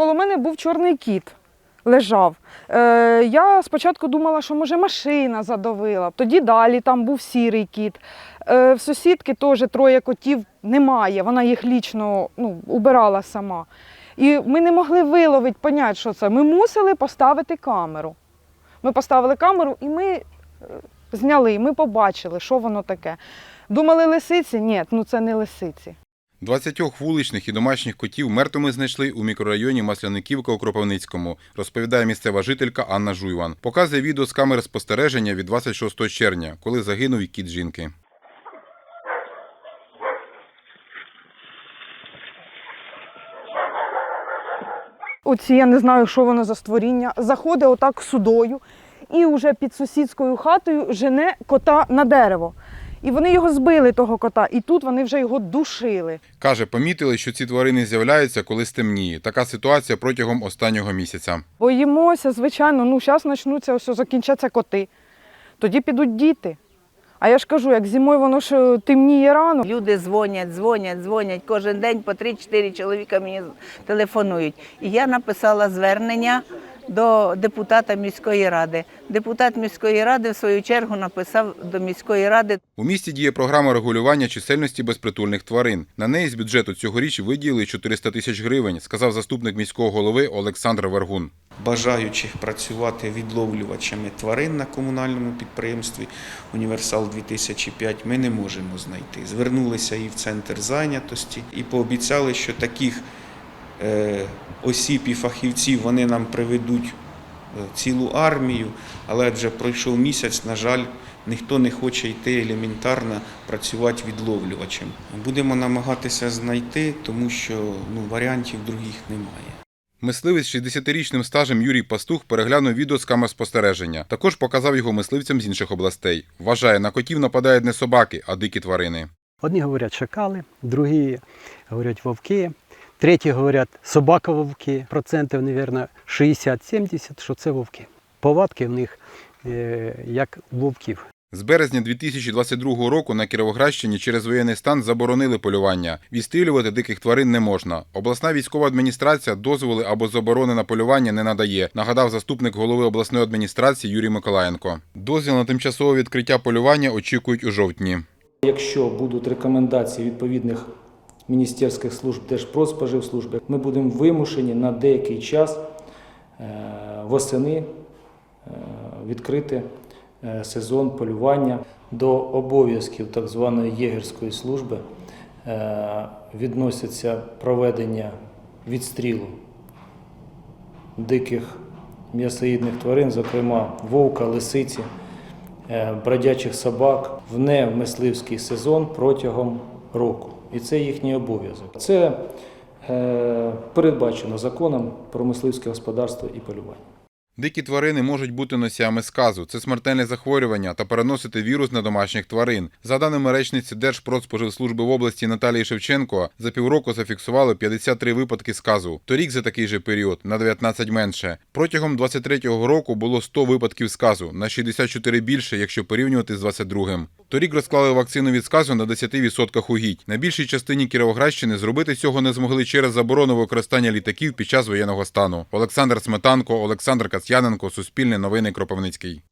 коло мене був чорний кіт. Лежав. Е, я спочатку думала, що може машина задавила. Тоді далі там був сірий кіт. Е, в сусідки теж троє котів немає. Вона їх лічно ну, убирала сама. І ми не могли виловити, поняти, що це. Ми мусили поставити камеру. Ми поставили камеру і ми е, зняли, ми побачили, що воно таке. Думали лисиці? Ні, ну це не лисиці. 20 вуличних і домашніх котів мертвими знайшли у мікрорайоні Масляниківка у Кропивницькому, розповідає місцева жителька Анна Жуйван. Показує відео з камери спостереження від 26 червня, коли загинув і кіт жінки. Оці я не знаю, що воно за створіння. Заходить отак судою і вже під сусідською хатою жене кота на дерево. І вони його збили, того кота, і тут вони вже його душили. Каже, помітили, що ці тварини з'являються, коли стемніє. Така ситуація протягом останнього місяця. Боїмося, звичайно, ну зараз почнуться, ось закінчаться коти. Тоді підуть діти. А я ж кажу, як зимою воно ж е, темніє рано. Люди дзвонять, дзвонять, дзвонять. Кожен день по 3-4 чоловіка мені телефонують. І я написала звернення до депутата міської ради. Депутат міської ради в свою чергу написав до міської ради. У місті діє програма регулювання чисельності безпритульних тварин. На неї з бюджету цьогоріч виділили 400 тисяч гривень, сказав заступник міського голови Олександр Вергун. бажаючих працювати відловлювачами тварин на комунальному підприємстві Універсал 2005 ми не можемо знайти. Звернулися і в центр зайнятості, і пообіцяли, що таких осіб і фахівців вони нам приведуть е, цілу армію, але вже пройшов місяць, на жаль, ніхто не хоче йти елементарно працювати відловлювачем. Будемо намагатися знайти, тому що ну, варіантів других немає. Мисливець з 60-річним стажем Юрій Пастух переглянув відео з камер спостереження. Також показав його мисливцям з інших областей. Вважає, на котів нападають не собаки, а дикі тварини. Одні говорять шакали, другі говорять вовки, треті говорять собака-вовки. Процентів, мабуть, 60-70, що це вовки. Повадки в них е, як вовків. З березня 2022 року на Кіровоградщині через воєнний стан заборонили полювання. Відстрілювати диких тварин не можна. Обласна військова адміністрація дозволи або заборони на полювання не надає, нагадав заступник голови обласної адміністрації Юрій Миколаєнко. Дозвіл на тимчасове відкриття полювання очікують у жовтні. Якщо будуть рекомендації відповідних міністерських служб Держпродспоживслужби, ми будемо вимушені на деякий час е, восени е, відкрити е, сезон полювання до обов'язків так званої єгерської служби відносяться проведення відстрілу диких м'ясоїдних тварин, зокрема вовка, лисиці, бродячих собак в немисливський сезон протягом року. І це їхній обов'язок. Це е, передбачено законом про мисливське господарство і полювання. Дикі тварини можуть бути носіями сказу. Це смертельне захворювання та переносити вірус на домашніх тварин. За даними речниці Держпродспоживслужби в області Наталії Шевченко, за півроку зафіксували 53 випадки сказу. Торік за такий же період на 19 менше. Протягом 23-го року було 100 випадків сказу, на 64 більше, якщо порівнювати з 22-м. Торік розклали вакцину від сказу на 10% угідь. На більшій частині Кіровоградщини зробити цього не змогли через заборону використання літаків під час воєнного стану. Олександр Сметанко, Олександр Касьяненко, Суспільне новини Кропивницький.